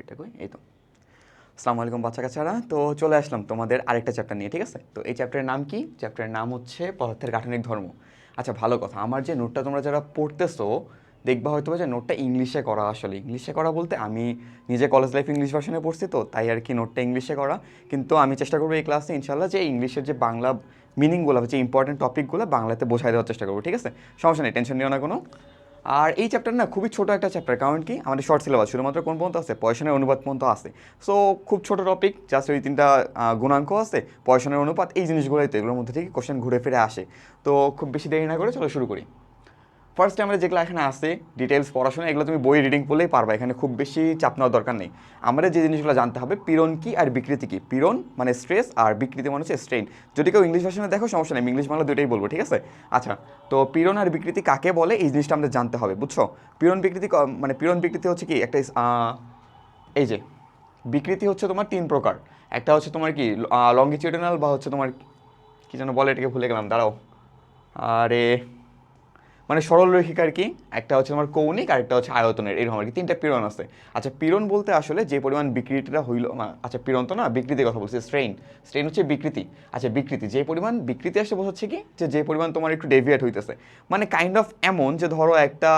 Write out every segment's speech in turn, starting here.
এটা কই এই তো। আলাইকুম বাচ্চা কাচ্চারা। তো চলে আসলাম তোমাদের আরেকটা চ্যাপ্টার নিয়ে, ঠিক আছে? তো এই চ্যাপ্টারের নাম কি? চ্যাপ্টারের নাম হচ্ছে পদার্থের গাঠনিক ধর্ম। আচ্ছা ভালো কথা। আমার যে নোটটা তোমরা যারা পড়তেছো, দেখবা হয়তো যে নোটটা ইংলিশে করা আসলে। ইংলিশে করা বলতে আমি নিজে কলেজ লাইফ ইংলিশ ভার্সনে পড়ছি, তো তাই আর কি নোটটা ইংলিশে করা। কিন্তু আমি চেষ্টা করব এই ক্লাসে ইনশাল্লাহ যে ইংলিশের যে বাংলা মিনিংগুলো যে ইম্পর্টেন্ট টপিকগুলো বাংলাতে বোঝাই দেওয়ার চেষ্টা করব, ঠিক আছে? সমস্যা নেই টেনশন নিও না কোনো। আর এই চ্যাপ্টার না খুবই ছোট একটা চ্যাপ্টার কারণ কি? আমাদের শর্ট সিলেবাস শুধুমাত্র কোন পর্যন্ত আছে? পয়সনের অনুপাত পর্যন্ত আছে। সো খুব ছোট টপিক জাস্ট ওই তিনটা গুণাঙ্ক আছে পয়সনের অনুপাত, এই জিনিসগুলোই তো এগুলোর মধ্যে থেকে কোশ্চেন ঘুরে ফিরে আসে। তো খুব বেশি দেরি না করে চলো শুরু করি। ফার্স্ট আমরা যেগুলো এখানে আছে ডিটেলস পড়াশোনা, এগুলো তুমি বই রিডিং করলেই পারবা। এখানে খুব বেশি চাপ নেওয়ার দরকার নেই। আমাদের যে জিনিসগুলো জানতে হবে, পীড়ন কি আর বিকৃতি কি? পীড়ন মানে স্ট্রেস আর বিকৃতি মানে হচ্ছে স্ট্রেন যদি কেউ ইংলিশ ভার্সনে দেখো, সমস্যা নেই ইংলিশ বাংলা দুটোই বলব, ঠিক আছে? আচ্ছা তো পীড়ন আর বিকৃতি কাকে বলে? এই জিনিসটা আমাদের জানতে হবে, বুঝছ? পীড়ন, বিকৃতি মানে পীড়ন, বিকৃতি হচ্ছে কি? একটা এই যে, বিকৃতি হচ্ছে তোমার তিন প্রকার। একটা হচ্ছে তোমার কি লঙ্গিচিউডনাল বা হচ্ছে তোমার কি যেন বলে, এটাকে ভুলে গেলাম, দাঁড়াও। আরে মানে সরল রৈখিক আর কি, একটা হচ্ছে তোমার কৌণিক আর একটা হচ্ছে আয়তনের, এরকম আর কি, তিনটা পীড়ন আছে। আচ্ছা পীড়ন বলতে আসলে যে পরিমাণ বিকৃতিটা হইল আচ্ছা পীড়ন তো না, বিকৃতির কথা বলছি স্ট্রেইন স্ট্রেইন হচ্ছে বিকৃতি। আচ্ছা বিকৃতি, যে পরিমাণ বিকৃতি আসে বোঝাচ্ছে কি, যে যে পরিমাণ তোমার একটু ডেভিয়েট হইতেছে। মানে কাইন্ড অফ এমন যে ধরো একটা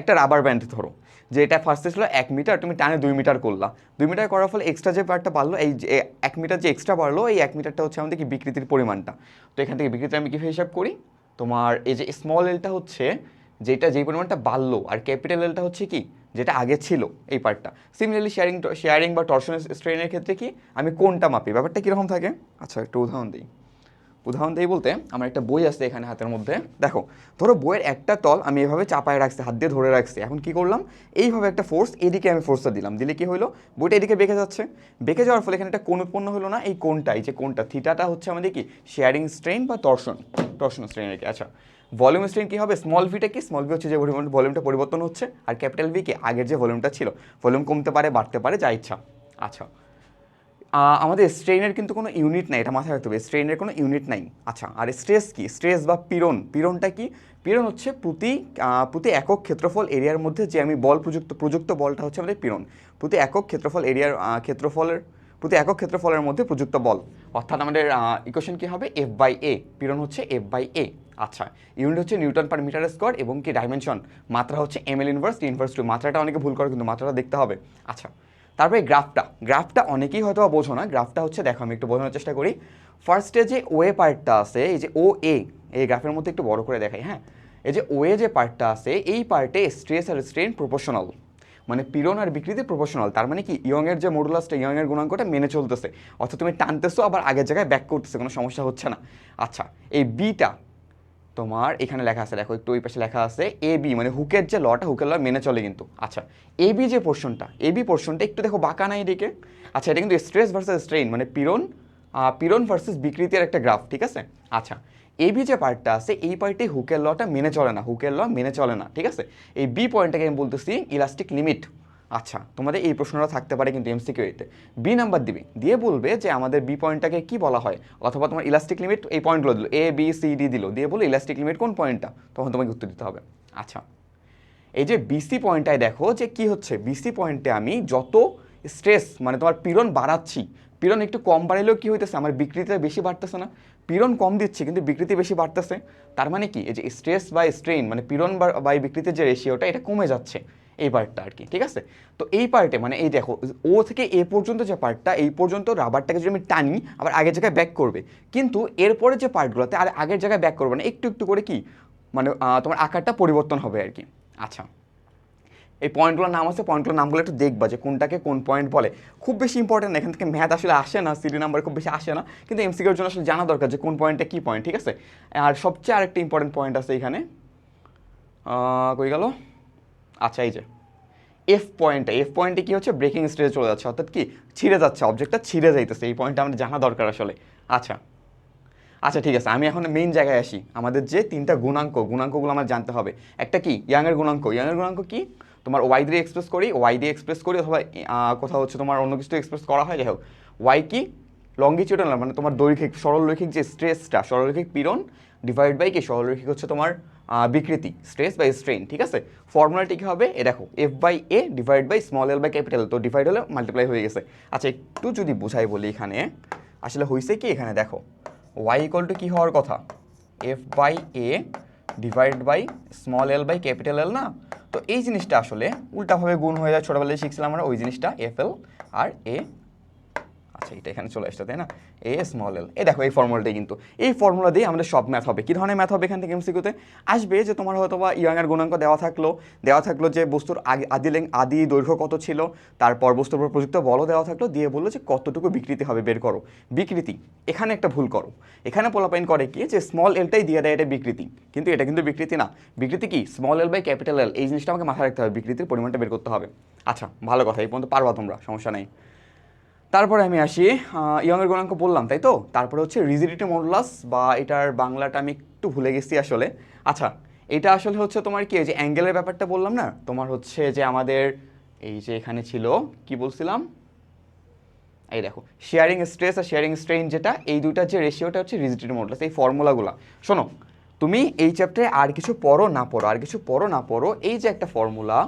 একটা রাবার ব্যান্ড ধরো, যে এটা ফার্স্টে ছিল এক মিটার তুমি টানে দুই মিটার করলা। দুই মিটার করার ফলে এক্সট্রা যে পার্টটা বাড়লো, এই যে এক মিটার যে এক্সট্রা বাড়লো, এই এক মিটারটা হচ্ছে আমাদের কি বিকৃতির পরিমাণটা। তো এখান থেকে বিকৃতি আমি কীভাবে হিসাব করি? তোমার এই যে স্মল এলটা হচ্ছে, যেটা যেই পরিমাণটা বাড়লো, আর ক্যাপিটাল এলটা হচ্ছে কি? যেটা আগে ছিল এই পার্টটা সিমিলারলি শেয়ারিং শেয়ারিং বা টর্শন স্ট্রেনের ক্ষেত্রে কি? আমি কোনটা মাপি? ব্যাপারটা কীরকম থাকে? আচ্ছা একটু উদাহরণ দিই। উদাহরণ দিই বলতে, আমার একটা বই আছে এখানে হাতের মধ্যে। দেখো, ধরো বইয়ের একটা তল আমি এভাবে চাপায় রাখছি, হাত দিয়ে ধরে রাখছি। এখন কি করলাম? এইভাবে একটা ফোর্স এদিকে আমি ফোর্সটা দিলাম। দিলে কি হলো বইটা এদিকে বেঁকে যাচ্ছে। বেঁকে যাওয়ার ফলে এখানে একটা কোণ উৎপন্ন হলো না, এই কোণটাই, যে কোনটা থিটাটা হচ্ছে আমাদের কি? শেয়ারিং স্ট্রেন বা টর্শন টর্শন স্ট্রেন আর কি আচ্ছা ভলিউম স্ট্রেন কি হবে? স্মল ভিটা কি? স্মল ভি হচ্ছে যে ভলিউমটা পরিবর্তন হচ্ছে, আর ক্যাপিটাল ভি কি আগের যে ভলিউমটা ছিল ভলিউম কমতে পারে, বাড়তে পারে, যা ইচ্ছা। আচ্ছা আমাদের স্ট্রেনের কিন্তু কোনো ইউনিট নাই, এটা মাথায় রাখতে হবে। স্ট্রেনের কোনো ইউনিট নাই। আচ্ছা আর স্ট্রেস কি? স্ট্রেস বা পীড়ন। পীড়নটা কি? পীড়ন হচ্ছে প্রতি প্রতি একক ক্ষেত্রফল এরিয়ার মধ্যে যে আমি বল প্রযুক্ত প্রযুক্ত বলটা হচ্ছে আমাদের পীড়ন। প্রতি একক ক্ষেত্রফল এরিয়ার ক্ষেত্রফলের, প্রতি একক ক্ষেত্রফলের মধ্যে প্রযুক্ত বল। অর্থাৎ আমাদের ইকুয়েশন কী হবে? এফ বাই এ পীড়ন হচ্ছে এফ বাই এ আচ্ছা ইউনিট হচ্ছে নিউটন পার মিটার স্কোয়ার এবং কি ডাইমেনশন মাত্রা হচ্ছে M L inverse inverse two মাত্রাটা অনেকে ভুল করে, কিন্তু মাত্রাটা দেখতে হবে। আচ্ছা তারপরে গ্রাফটা। গ্রাফটা অনেকেই হয়তো বোঝো না। গ্রাফটা হচ্ছে, দেখো, আমি একটু বোঝানোর চেষ্টা করি। ফার্স্টে যে ওয়ে পার্টটা আছে, এই যে ও এ এই গ্রাফের মধ্যে একটু বড় করে দেখাই হ্যাঁ? এই যে ওয়ে যে পার্টটা আছে, এই পার্টে স্ট্রেস আর স্ট্রেন প্রপোর্শনাল মানে পীড়ন আর বিকৃতি প্রপোর্শনাল তার মানে কি, ইয়ংয়ের যে মডুলাসটা ইয়ংয়ের গুণাঙ্কটা মেনে চলতেছে। অর্থাৎ তুমি টানতেছো, আবার আগের জায়গায় ব্যাক করতেছে, কোনো সমস্যা হচ্ছে না। আচ্ছা এই বিটা তোমার এখানে লেখা আছে দেখো একটু ওই পাশে লেখা আছে এ বি মানে হুকের যে লটা হুকের ল মেনে চলে কিন্তু। আচ্ছা এ বি যে পোর্শনটা এ বি পোর্শনটা একটু দেখো বাঁকা নাই এদিকে। আচ্ছা এটা কিন্তু স্ট্রেস ভার্সেস স্ট্রেইন মানে পীড়ন আহ, পীড়ন ভার্সেস বিকৃতির একটা গ্রাফ ঠিক আছে? আচ্ছা এ বি যে পার্টটা আছে এই পার্টে হুকের লটা মেনে চলে না হুকের ল মেনে চলে না ঠিক আছে? এই বি পয়েন্টটাকে আমি বলতেছি ইলাস্টিক লিমিট আচ্ছা তোমাদের এই প্রশ্নটা থাকতে পারে কিন্তু এমসিকিউতে বি নাম্বার দিবে, দিয়ে বলবে যে আমাদের বি পয়েন্টটাকে কি বলা হয়? অথবা তোমার ইলাস্টিক লিমিট এই পয়েন্টগুলো দিল এ বি সি ডি দিল, দিয়ে বলো ইলাস্টিক লিমিট কোন পয়েন্টটা তখন তোমাকে উত্তর দিতে হবে। আচ্ছা এই যে বিসি পয়েন্টটায় দেখো যে কি হচ্ছে? বিসি পয়েন্টে আমি যত স্ট্রেস মানে তোমার পীড়ন বাড়াচ্ছি, পীড়ন একটু কম বাড়াইলেও কি হইতেছে? আমার বিকৃতিটা বেশি বাড়তেছে না। পীড়ন কম দিচ্ছে, কিন্তু বিকৃতি বেশি বাড়তেছে। তার মানে কি? এই যে স্ট্রেস বাই স্ট্রেইন মানে পীড়ন বা- বিকৃতির যে রেশিওটা এটা কমে যাচ্ছে। এই পার্টটা আর কি, ঠিক আছে? তো এই পার্টে মানে এই দেখো, ও থেকে এ পর্যন্ত যে পার্টটা এই পর্যন্ত রাবারটাকে যদি আমি টানি, আবার আগের জায়গায় ব্যাক করবে। কিন্তু এরপরে যে পার্টগুলোতে আর আগের জায়গায় ব্যাক করবে না, একটু একটু করে কি? মানে তোমার আকারটা পরিবর্তন হবে আর কি। আচ্ছা। এই পয়েন্টগুলোর নাম আছে পয়েন্টগুলোর নামগুলো একটু দেখবা যে কোনটাকে কোন পয়েন্ট বলে। খুব বেশি ইম্পর্টেন্ট এখান থেকে ম্যাথ আসলে আসে না সিডি নাম্বার খুব বেশি আসে না, কিন্তু এমসিকিউর জন্য আসলে জানা দরকার যে কোন পয়েন্টটা কী পয়েন্ট ঠিক আছে? আর সবচেয়ে আরেকটা ইম্পর্টেন্ট পয়েন্ট আছে এখানে। কই গেল? আচ্ছা এই যে এফ পয়েন্টটা এফ পয়েন্টে কী হচ্ছে? ব্রেকিং স্টেজে চলে যাচ্ছে, অর্থাৎ কি? ছিঁড়ে যাচ্ছে অবজেক্টটা ছিঁড়ে যাইতেছে, এই পয়েন্টটা আমাদের জানা দরকার আসলে। আচ্ছা আচ্ছা ঠিক আছে, আমি এখন মেইন জায়গায় আসি। আমাদের যে তিনটা গুণাঙ্ক, গুণাঙ্কগুলো আমার জানতে হবে। একটা কি? ইয়াংয়ের গুণাঙ্ক। ইয়াংয়ের গুণাঙ্ক কি? তোমার ওয়াই দিয়ে এক্সপ্রেস করি ওয়াই দিয়ে এক্সপ্রেস করি, অথবা কোথাও হচ্ছে তোমার অন্য কিছু এক্সপ্রেস করা হয়, যাই হোক। ওয়াই কি? লঙ্গিচিউডাল মানে তোমার দৈর্ঘিক সরলরৈখিক যে স্ট্রেসটা সরলরৈখিক পীড়ন ডিভাইড বাই কি? সরলরৈখিক হচ্ছে তোমার বিকৃতি স্ট্রেস বাই স্ট্রেন ঠিক আছে? ফর্মুলাটি কী হবে? এ দেখো F by A divide by small L by capital তো ডিভাইড হলে মাল্টিপ্লাই হয়ে গেছে। আচ্ছা একটু যদি বুঝাই বলি এখানে, আসলে হয়েছে কি এখানে দেখো ওয়াই ইকুয়াল টু কী হওয়ার কথা? F by A divide by small L by capital L না? তো এই জিনিসটা আসলে উল্টাভাবে গুণ হয়ে যায়, ছোটোবেলায় শিখছিলাম আমরা, ওই জিনিসটা এফ এল আর এ আচ্ছা এটা এখানে চলে আসছে, তাই না? এ স্মল এল এই দেখো, এই ফর্মুলাটাই কিন্তু। এই ফর্মুলা দিয়ে আমাদের সব ম্যাথ হবে। কী ধরনের ম্যাথ হবে এখান থেকে এমসিকিউতে আসবে যে তোমার হয়তো বা ইয়াংয়ের গুণাঙ্ক দেওয়া থাকল। দেওয়া থাকল যে বস্তুর আগে আদি লেং আদি দৈর্ঘ্য কত ছিল? তারপর বস্তুর উপর প্রযুক্ত বলও দেওয়া থাকল। দিয়ে বলল যে কতটুকু বিকৃতি হবে বের করো। বিকৃতি। এখানে একটা ভুল করো। এখানে পোলাপাইন করে কি যে স্মল এলটাই দিয়ে দেয় এটা বিকৃতি। কিন্তু এটা কিন্তু বিকৃতি না। বিকৃতি কি? Small L by capital L এই জিনিসটা আমাকে মাথায় রাখতে হবে। বিকৃতির পরিমাণটা বের করতে হবে। আচ্ছা ভালো কথা। এই পর্যন্ত পারবা তোমরা। সমস্যা নেই। তারপরে আমি আসি ইয়ংয়ের গুণাঙ্ক বললাম, তাই তো? তারপরে হচ্ছে রিজিডিটি মডুলাস বা এটার বাংলাটা আমি একটু ভুলে গেছি আসলে। আচ্ছা এটা আসলে হচ্ছে তোমার কি যে অ্যাঙ্গেলের ব্যাপারটা বললাম না? তোমার হচ্ছে যে আমাদের এই যে এখানে ছিল, কি বলছিলাম? এই দেখো শেয়ারিং স্ট্রেস আর শেয়ারিং স্ট্রেইন যেটা, এই দুইটার যে রেশিওটা হচ্ছে রিজিডিটি মডুলাস, এই ফর্মুলাগুলো শোনো, তুমি এই চ্যাপ্টারে আর কিছু পড়ো, না পড়ো, আর কিছু পড়ো, না পড়ো, এই যে একটা ফর্মুলা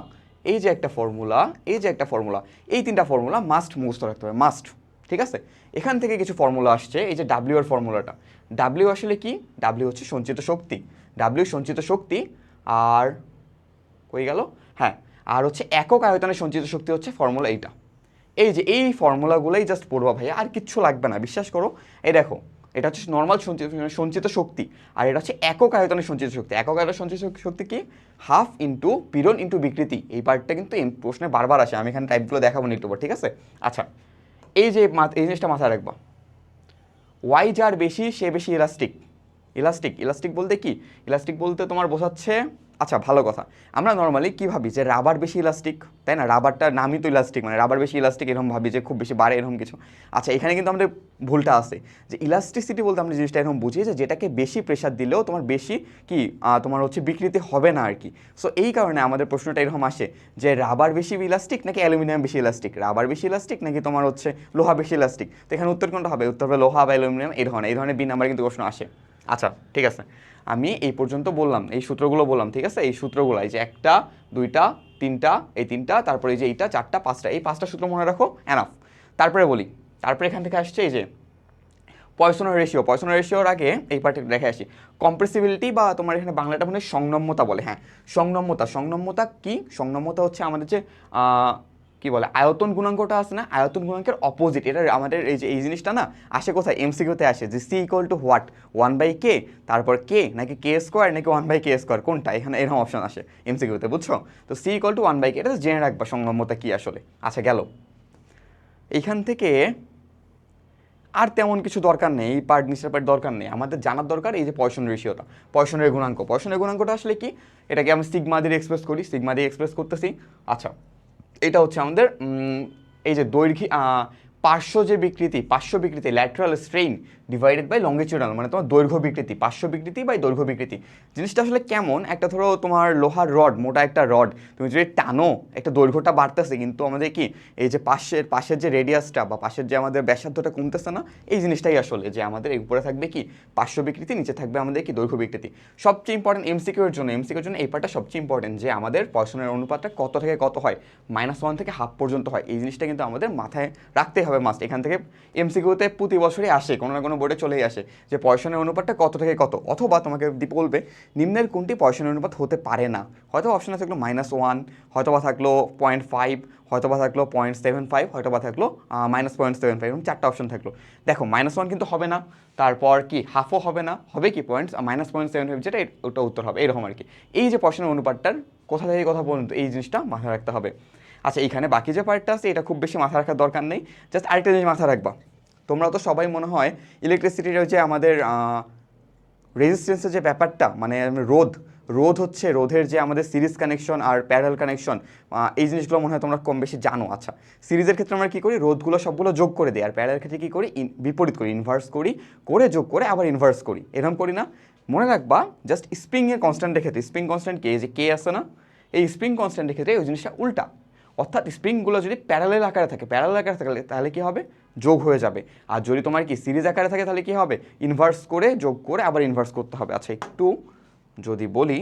এই যে একটা ফর্মুলা এই যে একটা ফর্মুলা এই তিনটা ফর্মুলা মাস্ট মুখস্থ রাখতে হবে মাস্ট ঠিক আছে? এখান থেকে কিছু ফর্মুলা আসছে, এই যে ডাব্লিউ এর ফর্মুলাটা ডাব্লিউ আসলে কি? ডাব্লিউ হচ্ছে সঞ্চিত শক্তি। ডাব্লিউ সঞ্চিত শক্তি, আর কই গেল? হ্যাঁ আর হচ্ছে একক আয়তনে সঞ্চিত শক্তি হচ্ছে ফর্মুলা এইটা। এই যে, এই ফর্মুলাগুলোই জাস্ট পড়বা ভাইয়া, আর কিচ্ছু লাগবে না, বিশ্বাস করো? এই দেখো এটা হচ্ছে নর্মাল সঞ্চিত সঞ্চিত শক্তি। আর এটা হচ্ছে একক আয়তনের সঞ্চিত শক্তি। একক আয়তনের সঞ্চিত শক্তি কি? হাফ ইন্টু পিরন ইন্টু বিকৃতি। এই পার্টটা কিন্তু প্রশ্নে বারবার আসে। আমি এখানে টাইপগুলো দেখাবো একটু ঠিক আছে? আচ্ছা এই যে এই জিনিসটা মাথায় রাখবা। ওয়াই যার বেশি, সে বেশি ইলাস্টিক ইলাস্টিক ইলাস্টিক বলতে কি? ইলাস্টিক বলতে তোমার বোঝাচ্ছে আচ্ছা ভালো কথা। আমরা নর্মালি কী ভাবি যে রাবার বেশি ইলাস্টিক তাই না? রাবারটার নামই তো ইলাস্টিক মানে রাবার বেশি ইলাস্টিক এরকম ভাবি যে খুব বেশি বাড়ে, এরকম কিছু। আচ্ছা এখানে কিন্তু আমাদের ভুলটা আছে যে ইলাস্টিসিটি বলতে আমরা জিনিসটা এরকম বুঝি যে যেটাকে বেশি প্রেশার দিলেও তোমার বেশি কি তোমার হচ্ছে বিকৃতি হবে না আর কি সো এই কারণে আমাদের প্রশ্নটা এরকম আসে যে রাবার বেশি ইলাস্টিক নাকি অ্যালুমিনিয়াম বেশি ইলাস্টিক রাবার বেশি ইলাস্টিক নাকি তোমার হচ্ছে লোহা বেশি ইলাস্টিক তো এখানে উত্তর কোনটা হবে? উত্তর হবে লোহা বা অ্যালুমিনিয়াম এই ধরনের এই ধরনের বি নাম্বার কিন্তু প্রশ্ন আসে। আচ্ছা ঠিক আছে। আমি এই পর্যন্ত বললাম, এই সূত্রগুলো বললাম, ঠিক আছে? এই সূত্রগুলো, এই যে একটা, দুইটা, তিনটা, এই তিনটা, তারপরে এই যে এইটা, চারটা, পাঁচটা, এই পাঁচটা সূত্র মনে রাখো এনাফ তারপরে বলি, তারপরে এখান থেকে আসছে এই যে পয়সনের রেশিও পয়সনের রেশিওর আগে এই পার্টে দেখে আসি। কম্প্রেসিবিলিটি বা তোমার এখানে বাংলাটা মানে সংনম্যতা বলে হ্যাঁ। সংনম্যতা সংনম্যতা কি? সংনম্যতা হচ্ছে আমাদের যে কি বলে, আয়তন গুণাঙ্কটা আছে না? আয়তন গুণাঙ্কের অপোজিট এটা আমাদের এই যে, এই জিনিসটা না, আসে কোথায়? এমসিকিউতে আসে যে C equal to what one by K তারপর কে নাকি কে স্কোয়ার নাকি ওয়ান বাই কে স্কোয়ার কোনটা? এখানে এরকম অপশন আসে এমসিকিউতে বুঝছ? তো C equal to one by K এটা জেনে রাখবা সংনম্যতা কি আসলে। আচ্ছা গেল। এইখান থেকে আর তেমন কিছু দরকার নেই, এই পার্ট নিচের পার্ট দরকার নেই। আমাদের জানার দরকার এই যে পয়সন রেশিওটা পয়সনের গুণাঙ্ক। পয়সনের গুণাঙ্কটা আসলে কি? এটাকে আমি সিগমা দিয়ে এক্সপ্রেস করি সিগমা দিয়ে এক্সপ্রেস করতেছি। আচ্ছা এটা হচ্ছে আমাদের এই যে দৈর্ঘ্য পার্শ্ব যে বিকৃতি, পার্শ্ব বিকৃতি lateral strain divided by longitudinal মানে তোমার দৈর্ঘ্য বিকৃতি, পার্শ্ব বিকৃতি বাই দৈর্ঘ্য বিকৃতি। জিনিসটা আসলে কেমন? একটা ধরো তোমার লোহার রড মোটা একটা রড তুমি যদি টানো, একটা দৈর্ঘ্যটা বাড়তেছে, কিন্তু আমাদের কি, এই যে পাশের পাশের যে রেডিয়াসটা বা পাশের যে আমাদের ব্যাসার্ধটা কমতেছে না, এই জিনিসটাই আসলে যে আমাদের উপরে থাকবে কি, পার্শ্ব বিকৃতি, নিচে থাকবে আমাদের কি দৈর্ঘ্য বিকৃতি। সবচেয়ে ইম্পর্টেন্ট এমসিকিউ এর জন্য এমসিকিউ এর জন্য এই পার্টটা সবচেয়ে ইম্পর্টেন্ট যে আমাদের পয়সনের অনুপাতটা কত থেকে কত হয় মাইনাস ওয়ান থেকে হাফ পর্যন্ত হয়, এই জিনিসটা কিন্তু আমাদের মাথায় রাখতেই হবে মাস্ট এখান থেকে এমসিকিউতে প্রতি বছরই আসে, কোনো না কোনো বোর্ডে চলেই আসে যে পয়সনের অনুপাতটা কত থেকে কত। অথবা তোমাকে বলবে, নিম্নের কোনটি পয়সনের অনুপাত হতে পারে না। হয়তো অপশনে থাকল মাইনাস ওয়ান হয়তো বা থাকল পয়েন্ট ফাইভ হয়তো বা থাকল পয়েন্ট সেভেন ফাইভ হয়তো বা থাকল মাইনাস পয়েন্ট সেভেন ফাইভ এরকম চারটা অপশন থাকল। দেখো মাইনাস ওয়ান কিন্তু হবে না, তারপর কি হাফও হবে না, হবে কি point minus point seven five যেটা ওটা উত্তর হবে, এরকম আর কি। এই যে পয়সনের অনুপাতটার, কোথা থেকে কথা পর্যন্ত এই জিনিসটা মাথায় রাখতে হবে। আচ্ছা এইখানে বাকি যে পার্টটা আছে, এটা খুব বেশি মাথায় রাখার দরকার নেই। জাস্ট আরেকটা জিনিস মাথায় রাখবা। তোমরা তো সবাই মনে হয় ইলেকট্রিসিটির যে আমাদের রেজিস্ট্যান্সের যে ব্যাপারটা মানে রোধ রোধ হচ্ছে রোধের যে আমাদের সিরিজ কানেকশন আর প্যারাল কানেকশন এই জিনিসগুলো মনে হয় তোমরা কম বেশি জানো। আচ্ছা সিরিজের ক্ষেত্রে আমরা কী করি? রোধগুলো সবগুলো যোগ করে দিই। আর প্যারালের ক্ষেত্রে কী করি? বিপরীত করি ইনভার্স করি, করে যোগ করে আবার ইনভার্স করি। এরকম করি না। মনে রাখবা জাস্ট স্প্রিংয়ের কনস্ট্যান্টের ক্ষেত্রে স্প্রিং কনস্ট্যান্ট কে যে কে আছে না, এই স্প্রিং কনস্ট্যান্টের ক্ষেত্রে ওই জিনিসটা উল্টা। অর্থাৎ স্প্রিংগুলো যদি প্যারালেল আকারে থাকে, প্যারালেল আকারে থাকলে তাহলে কী হবে? যোগ হয়ে যাবে। আর যদি তোমার কি সিরিজ আকারে থাকে তাহলে কি হবে? ইনভার্স করে, যোগ করে আবার ইনভার্স করতে হবে। আচ্ছা একটু যদি বলি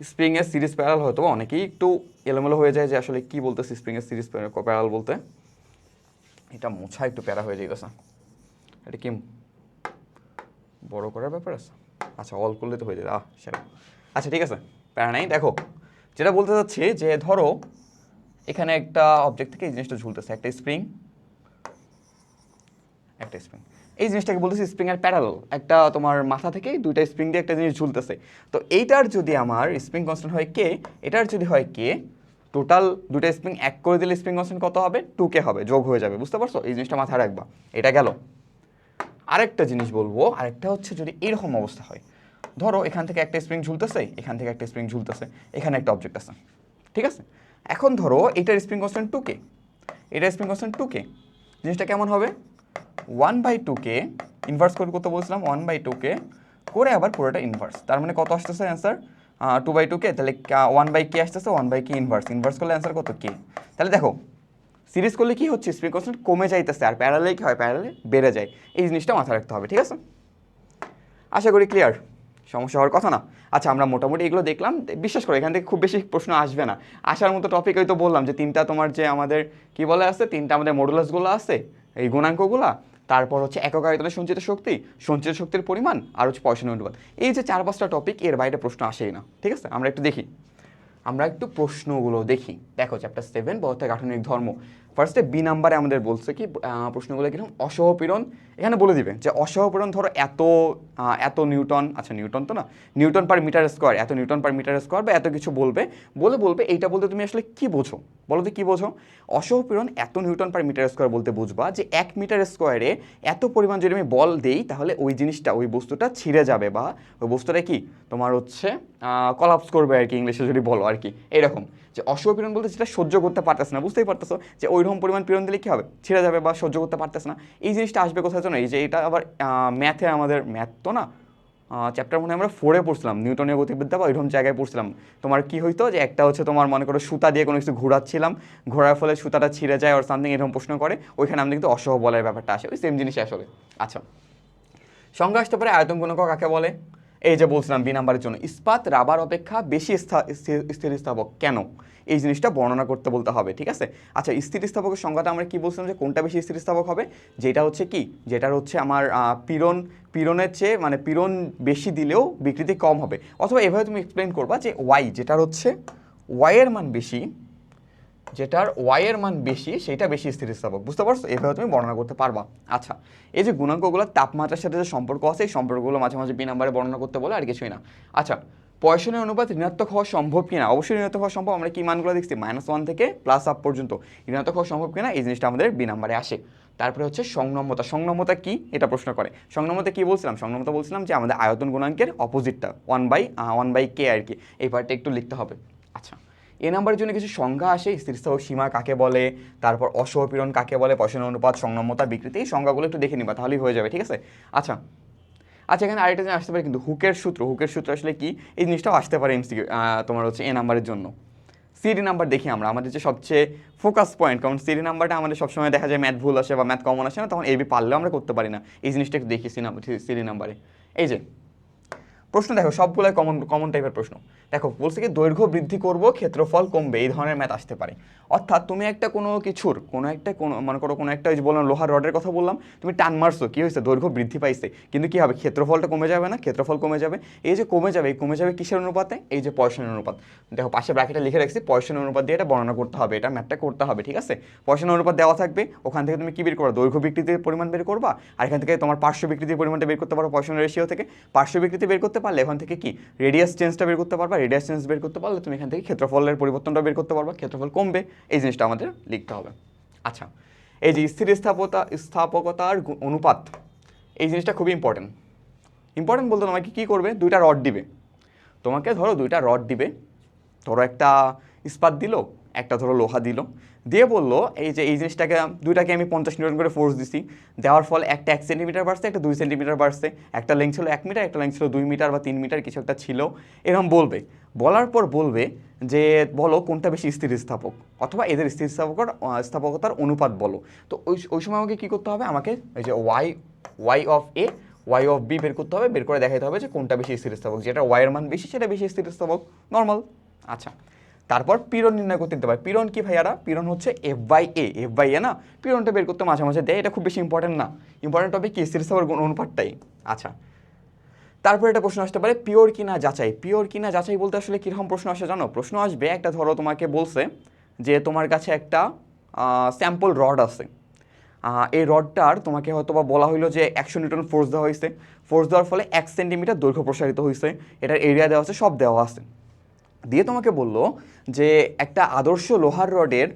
স্প্রিংয়ের সিরিজ প্যারাল হয়তো অনেকেই একটু এলোমেলো হয়ে যায় যে আসলে কি বলতেছে স্প্রিংয়ের সিরিজ প্যারাল বলতে। এটা মোছা একটু প্যারা হয়ে যাইতেছে। এটা কি বড় করার ব্যাপার আছে? আচ্ছা অল করলে তো হয়ে যাবে আহ আচ্ছা ঠিক আছে। প্যারা নাই। দেখো, যেটা বলতে চাচ্ছি যে, ধরো এখানে একটা অবজেক্ট থেকে এই জিনিসটা ঝুলতেছে, একটা স্প্রিং একটা স্প্রিং এই জিনিসটাকে বলতেছি স্প্রিং এর প্যারাল একটা তোমার মাথা থেকে দুইটা স্প্রিং দিয়ে একটা জিনিস ঝুলতেছে। তো এইটার যদি আমার স্প্রিং কনস্ট্যান্ট হয় কে এটার যদি হয় কে টোটাল দুটো স্প্রিং এক করে দিলে স্প্রিং কনস্ট্যান্ট কত হবে? টু কে হবে, যোগ হয়ে যাবে, বুঝতে পারছ? এই জিনিসটা মাথায় রাখবা, এটা গেল। আরেকটা জিনিস বলব, আরেকটা হচ্ছে যদি এরকম অবস্থা হয়, ধরো এখান থেকে একটা স্প্রিং ঝুলতেছে, এখান থেকে একটা স্প্রিং ঝুলতেছে, এখানে একটা অবজেক্ট আছে, ঠিক আছে? এখন ধরো এটার স্প্রিং কনস্ট্যান্ট টু কে এটার স্প্রিং কনস্ট্যান্ট টু কে জিনিসটা কেমন হবে? One by two K inverse করে করতে বলছিলাম? ওয়ান বাই টু কে করে আবার পুরোটা ইনভার্স তার মানে কত আসতেছে answer two by two K তাহলে ওয়ান বাই কে আসতেছে one by K inverse inverse করলে অ্যান্সার কত? কে তাহলে দেখো সিরিজ করলে কি হচ্ছে? স্প্রিং কনস্ট্যান্ট কমে যাইতেছে আর প্যারালে কি হয়? প্যারালে বেড়ে যায়। এই জিনিসটা মাথায় রাখতে হবে, ঠিক আছে? আশা করি ক্লিয়ার সমস্যা হওয়ার কথা না। আচ্ছা আমরা মোটামুটি এগুলো দেখলাম। বিশ্বাস করো, এখান থেকে খুব বেশি প্রশ্ন আসবে না। আসার মতো টপিক ওই তো বললাম যে, তিনটা তোমার যে আমাদের কি বলে আছে? তিনটা আমাদের মডুলাসগুলো আছে, এই গুণাঙ্কগুলা তারপর হচ্ছে একক আয়তনের সঞ্চিত শক্তি, সঞ্চিত শক্তির পরিমাণ, আর হচ্ছে পয়সা অনুপাত এই যে চার পাঁচটা টপিক এর বাইরে প্রশ্ন আসেই না, ঠিক আছে? আমরা একটু দেখি। আমরা একটু প্রশ্নগুলো দেখি। দেখো চ্যাপ্টার সেভেন বলতে গাঠনিক ধর্ম। ফার্স্টে বি নাম্বারে আমাদের বলছে কি প্রশ্নগুলো কীরকম? অসহপীড়ন। এখানে বলে দিবে যে অসহপীড়ন ধরো এত এত নিউটন আচ্ছা নিউটন তো না, নিউটন পার মিটার স্কোয়ার এত নিউটন পার মিটার স্কোয়ার বা এত কিছু বলবে। বলে বলবে, এইটা বলতে তুমি আসলে কি বোঝো? বলো তো কী বোঝো? অসহপীড়ন এত নিউটন পার মিটার স্কোয়ার বলতে বুঝবা যে এক মিটার স্কোয়ারে এত পরিমাণ যদি আমি বল দেই, তাহলে ওই জিনিসটা, ওই বস্তুটা ছিঁড়ে যাবে বা ওই বস্তুটা কি? তোমার হচ্ছে কলাপস করবে আর কি, ইংলিশে যদি বলো আর কি, এরকম। যে অসহপীড়ন বলতে যেটা সহ্য করতে পারতেছে না, বুঝতেই পারতেছো? যে ওইরকম পরিমাণ পীড়ন দিলে কি হবে? ছিঁড়ে যাবে বা সহ্য করতে পারতেছে না। এই জিনিসটা আসবে কোথায় জন্য এই যে এটা আবার ম্যাথে আমাদের ম্যাথ তো না? চ্যাপ্টার মনে আমরা ফোরে পড়ছিলাম নিউটনীয় গতিবিদ্যা বা ওইরকম জায়গায় পড়ছিলাম। তোমার কি হইতো যে একটা হচ্ছে তোমার মনে করো সুতা দিয়ে কোনো কিছু ঘোরাচ্ছিলাম, ঘোরার ফলে সুতাটা ছিঁড়ে যায় আর সামথিং এরকম প্রশ্ন করে, ওইখানে আমাদের কিন্তু অসহ বলের ব্যাপারটা আসে, ওই সেম জিনিস আসলে। আচ্ছা সংজ্ঞা আসতে পারে আয়তন গুণক কাকে বলে? এই যে বলছিলাম বি নাম্বারের জন্য, ইস্পাত রাবার অপেক্ষা বেশি স্থিতিস্থাপক কেন? এই জিনিসটা বর্ণনা করতে বলতে হবে, ঠিক আছে? আচ্ছা স্থিতিস্থাপকের সংজ্ঞাটা আমরা কি বলছিলাম যে কোনটা বেশি স্থিতিস্থাপক হবে? যেটা হচ্ছে কি? যেটার হচ্ছে আমার পীড়ন, পীড়নের চেয়ে মানে পীড়ন বেশি দিলেও বিকৃতি কম হবে। অথবা এভাবে তুমি এক্সপ্লেন করবা যে ওয়াই যেটার হচ্ছে ওয়াইয়ের মান বেশি যেটার ওয়াই এর মান বেশি সেটা বেশি স্থিতিস্থাপক। বুঝতে পারছ? এভাবে তুমি বর্ণনা করতে পারবা। আচ্ছা এই যে গুণাঙ্কগুলো তাপমাত্রার সাথে যে সম্পর্ক আছে, এই সম্পর্কগুলো মাঝে মাঝে বি নাম্বারে বর্ণনা করতে বলে আর কিছুই না। আচ্ছা পয়সনের অনুপাত ঋণাত্মক হওয়া সম্ভব কিনা? অবশ্যই ঋণাত্মক হওয়া সম্ভব। আমরা কি মানগুলো দেখছি? মাইনাস ওয়ান থেকে প্লাস আপ পর্যন্ত। ঋণাত্মক হওয়া সম্ভব কিনা? এই জিনিসটা আমাদের বি নাম্বারে আসে। তারপরে হচ্ছে সংনম্যতা সংনম্যতা কি? এটা প্রশ্ন করে। সংনম্যতা কি বলছিলাম? সংনম্যতা বলছিলাম যে আমাদের আয়তন গুণাঙ্কের অপোজিটটা one by one by K আর কি। এই পার্টটা একটু লিখতে হবে। আচ্ছা। এ নাম্বারের জন্য কিছু সংজ্ঞা আসে স্থিরস্থাপক সীমা কাকে বলে, তারপর অসহপীড়ন কাকে বলে পয়সন অনুপাত সংনম্যতা বিকৃতি, এই সংজ্ঞাগুলো একটু দেখে নিবা, তাহলেই হয়ে যাবে, ঠিক আছে? আচ্ছা। আচ্ছা এখানে আরেকটা জিনিস আসতে পারে, কিন্তু হুকের সূত্র হুকের সূত্র আসলে কি? এই জিনিসটাও আসতে পারে এমসিকিউ তোমার হচ্ছে এ নাম্বারের জন্য। সিডি নাম্বার দেখি আমরা, আমাদের যে সবচেয়ে ফোকাস পয়েন্ট, কারণ সিডি নাম্বারটা আমাদের সবসময় দেখা যায় ম্যাথ ভুল আসে বা ম্যাথ কমন আসে না, তখন এবি পারলেও আমরা করতে পারি না। এই জিনিসটা একটু দেখি সিডি নাম্বারে। এই যে প্রশ্ন, দেখো, সবগুলোই কমন কমন টাইপের প্রশ্ন। দেখো, বলছে কি, দৈর্ঘ্য বৃদ্ধি করব, ক্ষেত্রফল কমবে, এই ধরনের ম্যাথ আসতে পারে। অর্থাৎ তুমি একটা কোনো কিছুর, কোনো একটা কোনো, মনে করো কোনো একটা যে বললাম, লোহার রডের কথা বললাম, তুমি টান মারছো, কি হয়েছে? দৈর্ঘ্য বৃদ্ধি পাইছে। কিন্তু কী হবে? ক্ষেত্রফলটা কমে যাবে না, ক্ষেত্রফল কমে যাবে। এই যে কমে যাবে, এই কমে যাবে কিসের অনুপাতে? এই যে পয়সনের অনুপাত। দেখো পাশে ব্র্যাকেটে লিখে রাখছি পয়সনের অনুপাত দিয়ে এটা বর্ণনা করতে হবে, এটা ম্যাথটা করতে হবে, ঠিক আছে? পয়সনের অনুপাত দেওয়া থাকবে, ওখান থেকে তুমি কি বের করবা? দৈর্ঘ্য বিকৃতির পরিমাণ বের করবা? আর এখান থেকে তোমার পার্শ্ব বিকৃতির পরিমাণটা বের করতে পারো পয়সনের রেশিও থেকে। পার্শ্ব বিকৃতি বের করতে পারলে এখান থেকে কি? রেডিয়াস চেঞ্জটা বের করতে পারবা রেডিয়াস চেঞ্জ বের করতে পারলে তুমি এখান থেকে ক্ষেত্রফলের পরিবর্তনটা বের করতে পারবা, ক্ষেত্রফল কমবে, এই জিনিসটা আমাদের লিখতে হবে। আচ্ছা এই যে স্থির স্থাপতা, স্থাপকতার অনুপাত, এই জিনিসটা খুবই ইম্পর্টেন্ট ইম্পর্টেন্ট বলতে তোমাকে কী করবে? দুইটা রড দিবে। তোমাকে ধরো দুইটা রড দিবে। ধরো একটা ইস্পাত দিল একটা ধরো লোহা দিল। দিয়ে বলল, এই যে, এই জিনিসটাকে, দুইটাকে আমি পঞ্চাশ নিউটন করে ফোর্স দিছি। দেওয়ার ফলে একটা এক সেন্টিমিটার বাড়ছে, একটা দুই সেন্টিমিটার বাড়ছে। একটা লেন্থ ছিল এক মিটার একটা লেন্থ ছিল দুই মিটার বা তিন মিটার কিছু একটা ছিল। এরকম বলবে। বলার পর বলবে যে, বলো, কোনটা বেশি স্থিতিস্থাপক? অথবা, এদের স্থিতিস্থাপকর স্থাপকতার অনুপাত বলো। তো ওই ওই সময় আমাকে কী করতে হবে? আমাকে এই যে Y Y of A Y of B বের করতে হবে। বের করে দেখাতে হবে যে কোনটা বেশি স্থিতিস্থাপক। যেটা ওয়াইয়ের মান বেশি, সেটা বেশি স্থিতিস্থাপক। নর্মাল। আচ্ছা। তারপর পীড়ন নির্ণয় করতে দিতে পারে। পীড়ন কি ভাইয়ারা? পীড়ন হচ্ছে F by A F by A না পীড়নটা বের করতে মাঝে মাঝে দেয়। এটা খুব বেশি ইম্পর্টেন্ট না। ইম্পর্টেন্ট হবে কি? স্থিতিস্থাপক গুণ অনুপাতটাই। আচ্ছা। তারপর একটা প্রশ্ন আসতে পারে পিওর কিনা যাচাই? পিওর কিনা যাচাই বলতে আসলে কীরকম প্রশ্ন আসে জানো? প্রশ্ন আসবে, একটা ধরো তোমাকে বলছে যে তোমার কাছে একটা স্যাম্পল রড আছে। এই রডটার তোমাকে হয়তো বা বলা হইল যে একশো নিউটন ফোর্স দেওয়া হয়েছে ফোর্স দেওয়ার ফলে এক সেন্টিমিটার দৈর্ঘ্য প্রসারিত হয়েছে এটার এরিয়া দেওয়া আছে, সব দেওয়া আছে। দিয়ে তোমাকে বলল যে একটা আদর্শ লোহার রডের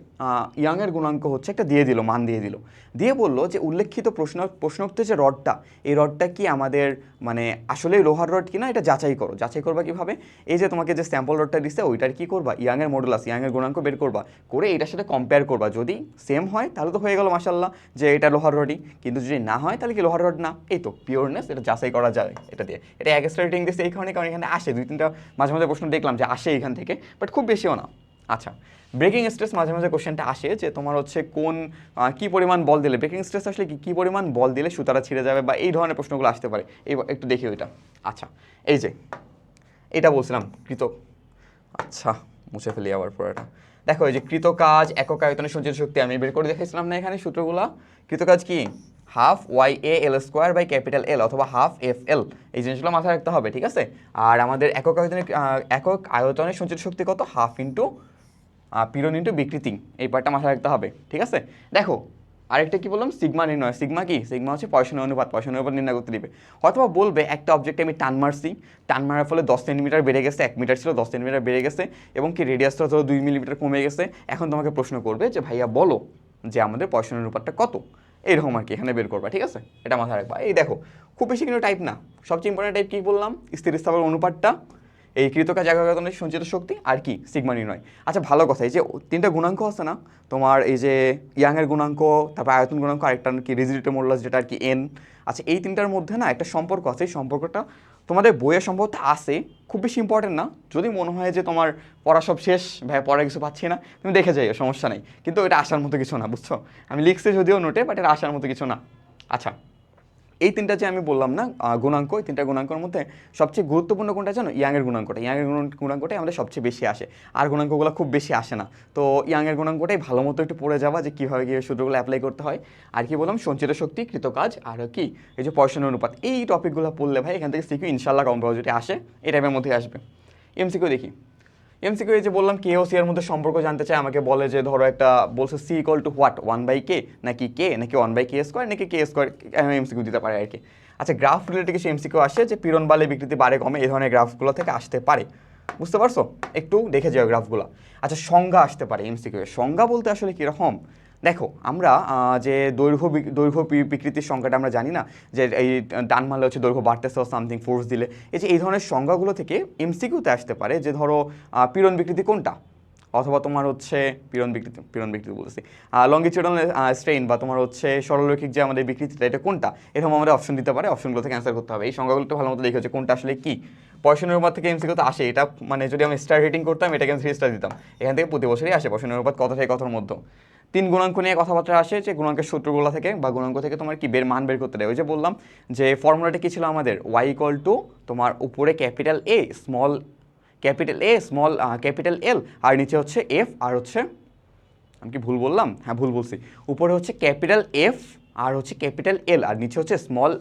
ইয়াংয়ের গুণাঙ্ক হচ্ছে একটা দিয়ে দিল, মান দিয়ে দিল। দিয়ে বলল যে উল্লেখিত প্রশ্ন, প্রশ্নোক্ত যে রডটা, এই রডটা কি আমাদের মানে আসলে লোহার রড কিনা? এটা যাচাই করো। যাচাই করবা কীভাবে? এই যে তোমাকে যে স্যাম্পল রডটা দিচ্ছে ওইটার কি করবা? ইয়াংয়ের মডেল মডুলাস ইয়াংয়ের গুণাঙ্ক বের করবা। করে এটার সাথে কম্পেয়ার করবা। যদি সেম হয়, তাহলে তো হয়ে গেল মাসাল্লাহ যে এটা লোহার রডই। কিন্তু যদি না হয়, তাহলে কি লোহার রড না? এই তো পিওরনেস এটা যাচাই করা যায় এটা দিয়ে। এটা এক রেটিং দিচ্ছে এই কারণে, কারণ এখানে আসে। দুই তিনটা মাঝে মাঝে প্রশ্ন দেখলাম যে আসে এখান থেকে বাট খুব বেশিও না। আচ্ছা ব্রেকিং স্ট্রেস মাঝে মাঝে কোশ্চেনটা আসে যে তোমার হচ্ছে কোন কি পরিমাণ বল দিলে ব্রেকিং স্ট্রেস আসলে কি কি পরিমাণ বল দিলে সুতারা ছিঁড়ে যাবে বা এই ধরনের প্রশ্নগুলো আসতে পারে। এই একটু দেখি ওইটা। আচ্ছা এই যে, এটা বলছিলাম, কৃত আচ্ছা মুছে ফেলি আবার পুরোটা দেখো, এই যে কৃত কাজ, একক আয়তনের সঞ্চিত শক্তি, আমি বের করে দেখেছিলাম না এখানে সূত্রগুলা। কৃতকাজ কি? Half Y A L square by capital L অথবা হাফ এফ এল এই জিনিসগুলো মাথায় রাখতে হবে, ঠিক আছে? আর আমাদের একক আয়তনের একক আয়তনের সঞ্চিত শক্তি কত? হাফ ইন্টু পিরন ইন্টু বিকৃতি এই পার্টটা মাথায় রাখতে হবে, ঠিক আছে? দেখো, আরেকটা কি বললাম? সিগমা নির্ণয়। সিগমা কি? সিগমা হচ্ছে পয়সনের অনুপাত। পয়সনের অনুপাত নির্ণয় করতে দিবে। অথবা বলবে, একটা অবজেক্টে আমি টান মারছি টান মারার ফলে দশ সেন্টিমিটার বেড়ে গেছে, এক মিটার ছিল, দশ সেন্টিমিটার বেড়ে গেছে, এবং কি রেডিয়াসটা ধরো দুই মিলিমিটার কমে গেছে। এখন তোমাকে প্রশ্ন করবে যে, ভাইয়া, বলো যে আমাদের পয়সনের অনুপাতটা কত? এইরকম আর কি, এখানে বের করবা, ঠিক আছে? এটা মাথায় রাখবা। এই দেখো, খুব বেশি কিন্তু টাইপ না। সবচেয়ে ইম্পর্টেন্ট টাইপ কী বললাম? স্থিতিস্থাপক অনুপাতটা। এই কৃতকাজ একাগ্রতনের সঞ্চিত শক্তি আর কি, সিগমা নির্ণয়। আচ্ছা ভালো কথা, এই যে তিনটা গুণাঙ্ক আছে না, তোমার এই যে ইয়াংয়ের গুণাঙ্ক, তারপর আয়তন গুণাঙ্ক, আরেকটা কি রেজিডিটে মোডলাস যেটা আর কি এন আচ্ছা এই তিনটার মধ্যে না একটা সম্পর্ক আছে, এই সম্পর্কটা তোমাদের বইয়ের সম্ভবত আছে, খুব বেশি ইম্পর্টেন্ট না। যদি মনে হয় যে তোমার পড়া সব শেষ, ভাই পড়া কিছু পাচ্ছি না, তুমি দেখে যাইও, সমস্যা নেই। কিন্তু এটা আসার মতো কিছু না, বুঝছ? আমি লিখছি যদিও নোটে বাট এটা আসার মতো কিছু না। আচ্ছা এই তিনটা যে আমি বললাম না গুণাঙ্ক, এই তিনটা গুণাঙ্কের মধ্যে সবচেয়ে গুরুত্বপূর্ণ কোনটা জানো? ইয়াংয়ের গুণাঙ্কটা। ইয়াংয়ের গুণ- গুণাঙ্কটাই আমাদের সবচেয়ে বেশি আসে। আর গুণাঙ্কগুলো খুব বেশি আসে না। তো ইয়াংয়ের গুণাঙ্কটাই ভালো মতো একটু পড়ে যাওয়া যে কীভাবে কীভাবে সূত্রগুলো অ্যাপ্লাই করতে হয়। আর কি বললাম? সঞ্চিত শক্তি, কৃতকাজ, আর কি এই যে পয়সনের অনুপাত। এই টপিকগুলো পড়লে ভাই এখান থেকে সিকিউ ইনশাল্লাহ কম্পাউজিটি আসে। এই টাইপের মধ্যে আসবে। এমসিকিউ দেখি। এমসিকিউ এই যে বললাম কে ও সি এর মধ্যে সম্পর্ক জানতে চাই আমাকে বলে যে, ধরো একটা, বলছে C equal to what one by K নাকি কে নাকি ওয়ান বাই কে স্কোয়ার নাকি কে স্কোয়ার এমসিকিউ দিতে পারে আর কি। আচ্ছা গ্রাফ রিলেটেড কিছু এমসিকিউ আসে যে পীড়ন বালে বিকৃতি বাড়ে কমে এই ধরনের গ্রাফগুলো থেকে আসতে পারে। বুঝতে পারছ? একটু দেখে যাও গ্রাফগুলো আচ্ছা সংজ্ঞা আসতে পারে এমসিকিউ সংজ্ঞা বলতে আসলে কীরকম দেখো, আমরা যে দৈর্ঘ্য দৈর্ঘ্য বিকৃতির সংখ্যাটা আমরা জানি না, যে এই ডান মারলে হচ্ছে দৈর্ঘ্য বাড়তেছে সামথিং ফোর্স দিলে। এই যে, এই ধরনের সংজ্ঞাগুলো থেকে এমসিকিউতে আসতে পারে, যে ধরো পীড়ন বিকৃতি কোনটা? অথবা তোমার হচ্ছে পীড়ন বিকৃতি পীড়ন বিকৃতি বলতেছি। লঙ্গিচুডাল স্ট্রেইন বা তোমার হচ্ছে সরলরৈখিক যে আমাদের বিকৃতিটা, এটা কোনটা? এরকম আমাদের অপশন দিতে পারে অপশনগুলো থেকে অ্যান্সার করতে হবে। এই সংখ্যাগুলো একটু ভালো মতো দেখে হচ্ছে কোনটা আসলে কি? পয়সনের অনুপাত থেকে এমসিকিউতে আসে? এটা মানে যদি আমি স্টার রেটিং করতাম, এটাকে আমি থ্রি স্টার দিতাম। এখান থেকে প্রতি বছরই আসে পয়সনের অনুপাত কত থেকে কথার মধ্যে। তিন গুণাঙ্ক নিয়ে কথাবার্তা আসে যে গুণাঙ্কের সূত্রগুলো থেকে বা গুণাঙ্ক থেকে তোমার কি বের মান বের করতে দেয়? ওই যে বললাম যে ফর্মুলাটা কি ছিল আমাদের? ওয়াই ইকুয়াল টু তোমার উপরে capital A small capital A, small capital L, আর নিচে হচ্ছে এফ, আর হচ্ছে, আমি কি ভুল বললাম? হ্যাঁ ভুল বলছি। উপরে হচ্ছে ক্যাপিটাল এফ, আর হচ্ছে ক্যাপিটাল এল, আর নিচে হচ্ছে small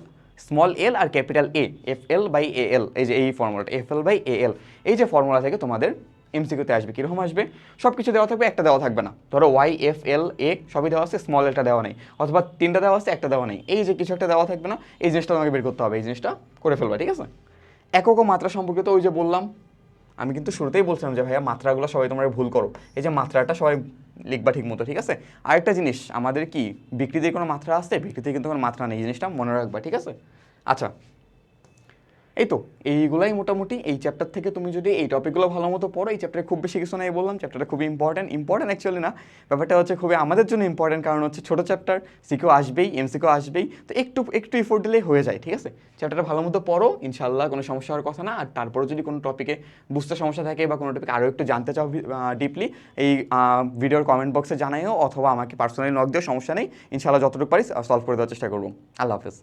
small L R capital A, F L by A L, এই যে এই ফর্মুলাটা, F L by A L. এই যে ফর্মুলা থেকে তোমাদের এমসিকিউতে আসবে, কীরকম আসবে? সব কিছু দেওয়া থাকবে, একটা দেওয়া থাকবে না। ধরো ওয়াই, এফ, এল, এ, সবই দেওয়া আছে, স্মল এলটা দেওয়া নেই। অথবা তিনটা দেওয়া আছে, একটা দেওয়া নেই। এই যে কিছু একটা দেওয়া থাকবে না, এই জিনিসটা তোমাকে বের করতে হবে, এই জিনিসটা করে ফেলবে, ঠিক আছে? একক মাত্রা সম্পর্কিত ওই যে বললাম আমি কিন্তু শুরুতেই বলছিলাম যে, ভাইয়া, মাত্রাগুলো সবাই তোমরা ভুল করো। এই যে মাত্রাটা সবাই লিখবা ঠিক মতো ঠিক আছে? আরেকটা জিনিস, আমাদের কি বিক্রিতে কোনো মাত্রা আসছে বিক্রিতে কিন্তু কোনো মাত্রা নেই জিনিসটা মনে রাখবা, ঠিক আছে? আচ্ছা এই তো এইগুলাই মোটামুটি এই চ্যাপ্টার থেকে তুমি যদি এই টপিকগুলো ভালো মতো পড়ো, এই চ্যাপ্টারে খুব বেশি কিছু নাই বললাম চ্যাপ্টারটা খুবই ইম্পর্টেন্ট ইম্পর্টেন্ট অ্যাকচুয়ালি না, ব্যাপারটা হচ্ছে খুবই আমাদের জন্য ইম্পর্টেন্ট কারণ হচ্ছে ছোটো চ্যাপ্টার সিকেও আসবেই এমসিকেও আসবেই, তো একটু একটু ইফোর্ট দিলেই হয়ে যায়, ঠিক আছে? চ্যাপ্টারটা ভালো মতো পড়ো ইনশাল্লাহ কোনো সমস্যা হওয়ার কথা না, আর তারপরে যদি কোনো টপিকে বুঝতে সমস্যা থাকে বা কোনো টপিক আরও একটু জানতে চাও ডিপলি এই ভিডিওর কমেন্ট বক্সে জানাইও, অথবা আমাকে পার্সোনালি নক দিও, সমস্যা নেই ইনশাল্লাহ যতটুকু পারি সলভ করে দেওয়ার চেষ্টা করব। আল্লাহ হাফেজ।